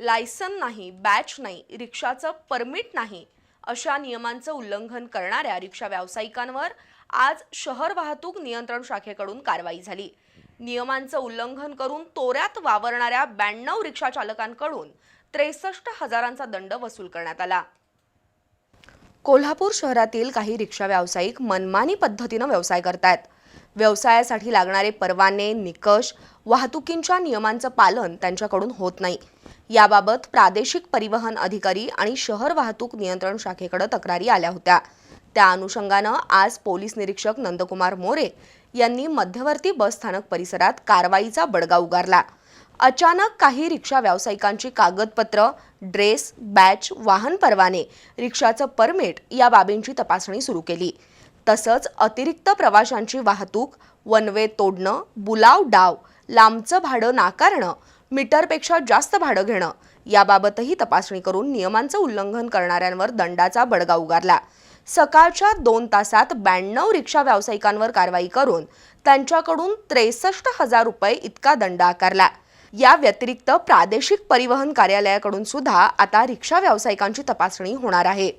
Licence नाही batch नाही रिक्षाचं permit नाही अशा नियमांचं उल्लंघन करणाऱ्या रिक्षा व्यावसायिकांवर आज शहर वाहतूक नियंत्रण शाखेकडून कारवाई झाली. नियमांचं उल्लंघन करून तोऱ्यात वावरणाऱ्या ब्याण्णव रिक्षा चालकांकडून त्रेसष्ट हजारांचा दंड वसूल करण्यात आला. कोल्हापूर शहरातील काही रिक्षा व्यावसायिक मनमानी पद्धतीनं व्यवसाय करतायत. व्यवसायासाठी लागणारे परवाने निकष वाहतुकींच्या नियमांचं पालन त्यांच्याकडून होत नाही. याबाबत प्रादेशिक परिवहन अधिकारी आणि शहर वाहतूक नियंत्रण शाखेकडे तक्रारी आल्या होत्या. त्या अनुषंगानं आज पोलीस निरीक्षक नंदकुमार मोरे यांनी मध्यवर्ती बस स्थानक परिसरात कारवाईचा बडगा उगारला. अचानक काही रिक्षा व्यावसायिकांची कागदपत्र ड्रेस बॅच वाहन परवाने रिक्षाचं परमिट या बाबींची तपासणी सुरू केली. तसंच अतिरिक्त प्रवाशांची वाहतूक वनवे तोडणं बुलाव डाव लांबचं भाडं नाकारणं मीटरपेक्षा जास्त भाडं घेणं. याबाबतही तपासणी करून नियमांचं उल्लंघन करणाऱ्यांवर दंडाचा बडगा उगारला. सकाळच्या दोन तासात ब्याण्णव रिक्षा व्यावसायिकांवर कारवाई करून त्यांच्याकडून त्रेसष्ट हजार रुपये इतका दंड आकारला. या व्यतिरिक्त प्रादेशिक परिवहन कार्यालयाकडून सुद्धा आता रिक्षा व्यावसायिकांची तपासणी होणार आहे.